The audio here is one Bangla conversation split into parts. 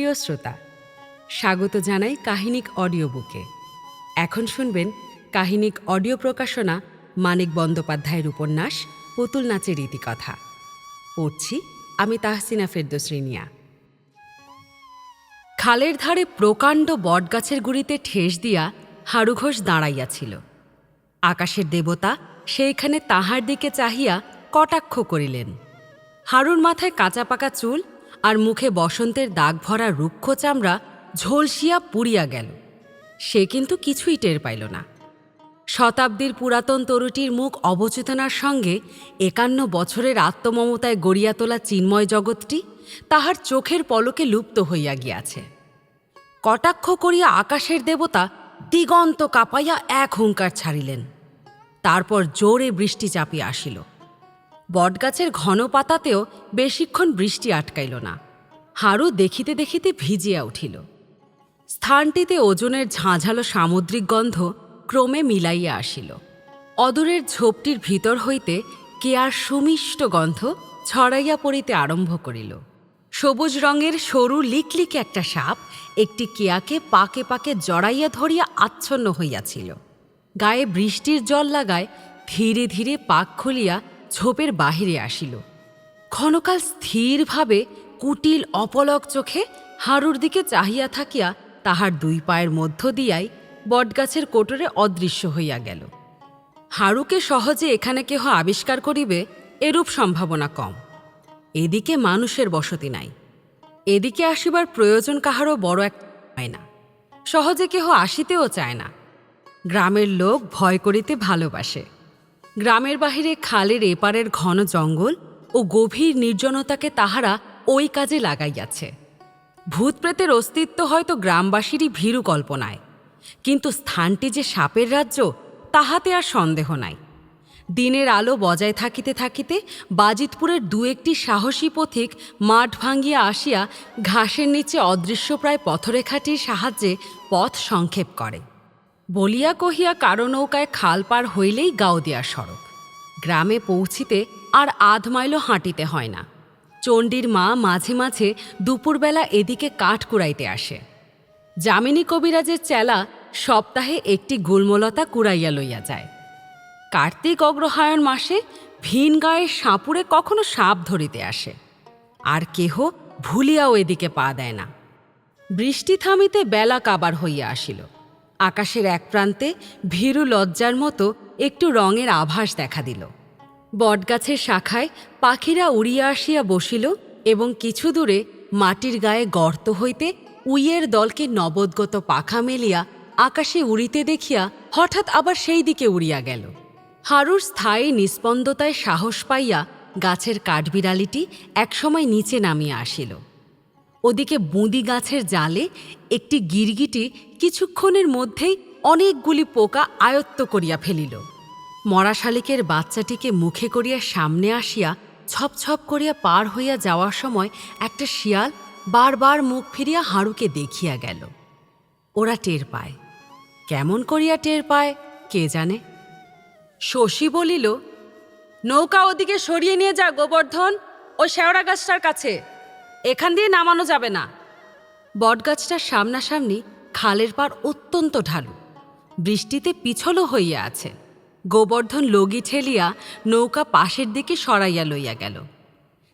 প্রিয় শ্রোতা, স্বাগত জানাই কাহিনিক অডিও বুকে। এখন শুনবেন কাহিনিক অডিও প্রকাশনা মানিক বন্দ্যোপাধ্যায়ের উপন্যাস পুতুল নাচের রীতিকথা। পড়ছি আমি তাহসিনা ফেরদোসরিনিয়া খালের ধারে প্রকাণ্ড বটগাছের গুড়িতে ঠেস দিয়া হাড়ু ঘোষ দাঁড়াইয়াছিল। আকাশের দেবতা সেইখানে তাহার দিকে চাহিয়া কটাক্ষ করিলেন। হারুর মাথায় কাঁচা পাকা চুল আর মুখে বসন্তের দাগ ভরা রুক্ষ চামড়া ঝলসিয়া পুড়িয়া গেল। সে কিন্তু কিছুই টের পাইল না। শতাব্দীর পুরাতন তরুটির মুখ অবচেতনার সঙ্গে একান্ন বছরের আত্মমমতায় গড়িয়া তোলা চিন্ময় জগৎটি তাহার চোখের পলকে লুপ্ত হইয়া গিয়াছে। কটাক্ষ করিয়া আকাশের দেবতা দিগন্ত কাঁপাইয়া এক হুঙ্কার ছাড়িলেন। তারপর জোরে বৃষ্টি চাপিয়া আসিল। বটগাছের ঘন পাতাতেও বেশিক্ষণ বৃষ্টি আটকাইল না। হাড়ু দেখিতে দেখিতে ভিজিয়া উঠিল। স্থানটিতে ওজনের ঝাঁঝালো সামুদ্রিক গন্ধ ক্রমে মিলাইয়া আসিল। অদূরের ঝোপটির ভিতর হইতে কেয়ার সুমিষ্ট গন্ধ ছড়াইয়া পড়িতে আরম্ভ করিল। সবুজ রঙের সরু লিকলিকে একটা সাপ একটি কেয়াকে পাকে পাকে জড়াইয়া ধরিয়া আচ্ছন্ন হইয়াছিল। গায়ে বৃষ্টির জল লাগায় ধীরে ধীরে পাক খুলিয়া ঝোপের বাহিরে আসিল। ক্ষণকাল স্থিরভাবে কুটিল অপলক চোখে হারুর দিকে চাহিয়া থাকিয়া তাহার দুই পায়ের মধ্য দিয়াই বটগাছের কোটরে অদৃশ্য হইয়া গেল। হারুকে সহজে এখানে কেহ আবিষ্কার করিবে এরূপ সম্ভাবনা কম। এদিকে মানুষের বসতি নাই। এদিকে আসিবার প্রয়োজন কাহারও বড় এক হয় না। সহজে কেহ আসিতেও চায় না। গ্রামের লোক ভয় করিতে ভালোবাসে। গ্রামের বাহিরে খালের এপারের ঘন জঙ্গল ও গভীর নির্জনতাকে তাহারা ওই কাজে লাগাইয়াছে। ভূতপ্রেতের অস্তিত্ব হয়তো গ্রামবাসীরই ভীরু কল্পনায়, কিন্তু স্থানটি যে সাপের রাজ্য, তাহাতে আর সন্দেহ নাই। দিনের আলো বজায় থাকিতে থাকিতে বাজিতপুরের দু একটি সাহসী পথিক মাঠ ভাঙ্গিয়া আসিয়া ঘাসের নিচে অদৃশ্যপ্রায় পথরেখাটির সাহায্যে পথ সংক্ষেপ করে। বলিয়া কহিয়া কারও নৌকায় খাল পার হইলেই গাওদিয়ার সড়ক। গ্রামে পৌঁছিতে আর আধ মাইলও হাঁটিতে হয় না। চণ্ডীর মা মাঝে মাঝে দুপুরবেলা এদিকে কাঠ কুড়াইতে আসে। যামিনী কবিরাজের চেলা সপ্তাহে একটি গুলমলতা কুড়াইয়া লইয়া যায়। কার্তিক অগ্রহায়ণ মাসে ভিন গায়ের সাপুরে কখনো সাপ ধরিতে আসে। আর কেহ ভুলিয়াও এদিকে পা দেয় না। বৃষ্টি থামিতে বেলা কাবার হইয়া আসিল। আকাশের এক প্রান্তে ভীরু লজ্জার মতো একটু রঙের আভাস দেখা দিল। বটগাছের শাখায় পাখিরা উড়িয়া আসিয়া বসিল এবং কিছু দূরে মাটির গায়ে গর্ত হইতে উইয়ের দলকে নবদ্গত পাখা মেলিয়া আকাশে উড়িতে দেখিয়া হঠাৎ আবার সেই দিকে উড়িয়া গেল। হারুর স্থায়ী নিস্পন্দতায় সাহস পাইয়া গাছের কাঠবিড়ালিটি একসময় নিচে নামিয়া আসিল। ওদিকে বুঁদি গাছের জালে একটি গিরগিটি কিছুক্ষণের মধ্যেই অনেকগুলি পোকা আয়ত্ত করিয়া ফেলিল। মরা শালিকের বাচ্চাটিকে মুখে করিয়া সামনে আসিয়া ছপ ছপ করিয়া পার হইয়া যাওয়ার সময় একটা শিয়াল বারবার মুখ ফিরিয়া হাড়ুকে দেখিয়া গেল। ওরা টের পায়। কেমন করিয়া টের পায়, কে জানে? শশী বলিল, নৌকা ওদিকে সরিয়ে নিয়ে যা গোবর্ধন, ও শেওড়া গাছটার কাছে। এখান দিয়ে নামানো যাবে না। বটগাছটার সামনাসামনি খালের পার অত্যন্ত ঢালু। বৃষ্টিতে পিছলও হইয়া আছে। গোবর্ধন লগি ঠেলিয়া নৌকা পাশের দিকে সরাইয়া লইয়া গেল।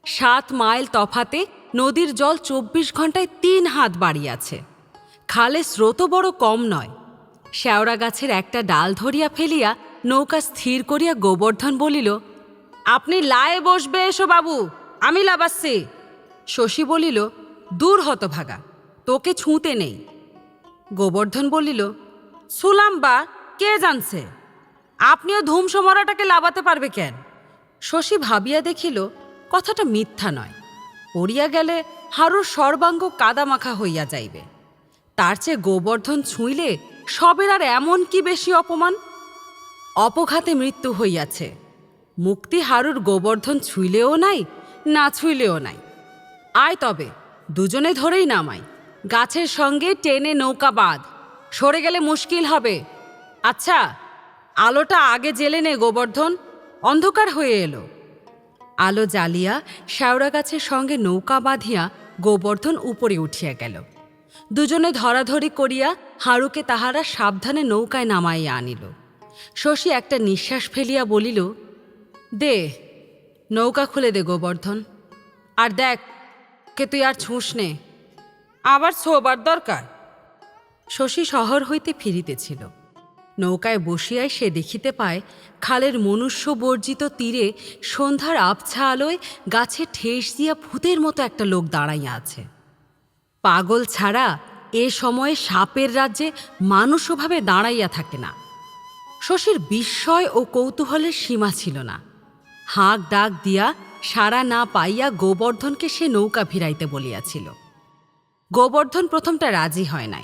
সাত মাইল তফাতে নদীর জল চব্বিশ ঘন্টায় তিন হাত বাড়িয়াছে। খালে স্রোত বড় কম নয়। শেওড়া গাছের একটা ডাল ধরিয়া ফেলিয়া নৌকা স্থির করিয়া গোবর্ধন বলিল, আপনি লায়ে বসবে এসো বাবু, আমি লাবাচ্ছি শশী বলিল, দূর হতভাগা, তোকে ছুঁতে নেই। গোবর্ধন বলিল সুলাম বা কে জানছে? আপনিও ধূমসমরাটাকে লাবাতে পারবে কেন? শশী ভাবিয়া দেখিল, কথাটা মিথ্যা নয়, পড়িয়া গেলে হারুর সর্বাঙ্গ কাদামাখা হইয়া যাইবে। তার চেয়ে গোবর্ধন ছুঁইলে সবের আর এমন কি বেশি অপমান? অপঘাতে মৃত্যু হইয়াছে। মুক্তি হারুর গোবর্ধন ছুঁইলেও নাই, না ছুঁইলেও নাই। আয় তবে, দুজনে ধরেই নামাই। গাছের সঙ্গে টেনে নৌকা বাঁধ। সরে গেলে মুশকিল হবে। আচ্ছা আলোটা আগে জেলে নে, গোবর্ধন। অন্ধকার হয়ে এলো। আলো জ্বালিয়া শেওড়া গাছের সঙ্গে নৌকা বাঁধিয়া গোবর্ধন উপরে উঠিয়া গেল। দুজনে ধরাধরি করিয়া হাড়ুকে তাহারা সাবধানে নৌকায় নামাইয়া আনিল। শশী একটা নিঃশ্বাস ফেলিয়া বলিল, দে, নৌকা খুলে দে গোবর্ধন। আর দেখ কে তুই আর ছুঁস নে। আবার ছোবার দরকার। শশী শহর হইতে ফিরিতেছিল। নৌকায় বসিয়ায় সে দেখিতে পায়, খালের মনুষ্য বর্জিত তীরে সন্ধ্যার আবছা আলোয় গাছে ঠেস দিয়া ভূতের মতো একটা লোক দাঁড়াইয়া আছে। পাগল ছাড়া এ সময়ে সাপের রাজ্যে মানুষভাবে দাঁড়াইয়া থাকে না। শশীর বিস্ময় ও কৌতূহলের সীমা ছিল না। হাঁক ডাক দিয়া সাড়া না পাইয়া গোবর্ধনকে সে নৌকা ভিড়াইতে বলিয়াছিল। গোবর্ধন প্রথমটা রাজি হয় নাই।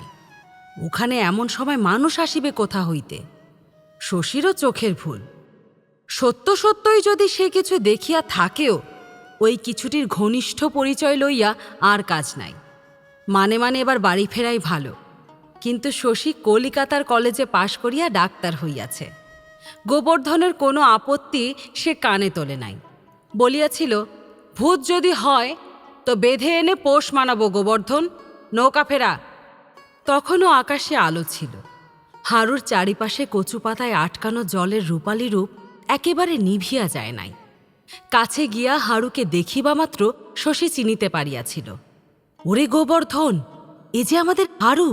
ওখানে এমন সময় মানুষ আসিবে কোথা হইতে? শশীরও চোখের ভুল। সত্য সত্যই যদি সে কিছু দেখিয়া থাকেও, ওই কিছুটির ঘনিষ্ঠ পরিচয় লইয়া আর কাজ নাই। মানে মানে এবার বাড়ি ফেরাই ভালো। কিন্তু শশী কলিকাতার কলেজে পাশ করিয়া ডাক্তার হইয়াছে। গোবর্ধনের কোনো আপত্তি সে কানে তোলে নাই। বলিয়াছিল, ভূত যদি হয়, তো বেঁধে এনে পোষ মানাবো গোবর্ধন, নৌকা ফেরা। তখনও আকাশে আলো ছিল। হাড়ুর চারিপাশে কচু পাতায় আটকানো জলের রূপালী রূপ একেবারে নিভিয়া যায় নাই। কাছে গিয়া হাড়ুকে দেখিবা মাত্র শশী চিনিতে পারিয়াছিল, ওরে গোবর্ধন, এ যে আমাদের হাড়ু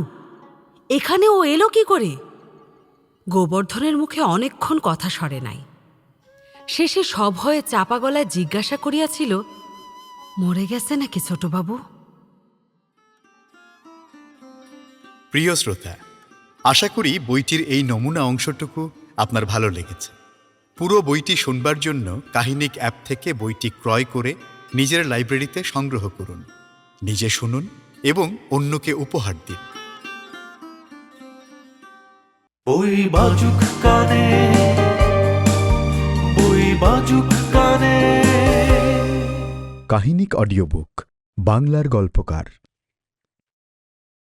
এখানে ও এলো কি করে? গোবর্ধনের মুখে অনেকক্ষণ কথা সরে নাই। শেষে সব হয়ে চাপা গলায় জিজ্ঞাসা করিয়াছিল মরে গেছে নাকি ছোটবাবু? প্রিয় শ্রোতা আশা করি বইটির এই নমুনা অংশটুকু আপনার ভালো লেগেছে। পুরো বইটি শুনবার জন্য কাহিনিক অ্যাপ থেকে বইটি ক্রয় করে নিজের লাইব্রেরিতে সংগ্রহ করুন। নিজে শুনুন এবং অন্যকে উপহার দিন। বই বাজুক কানে কাহিনিক অডিও বুক বাংলার গল্পকার।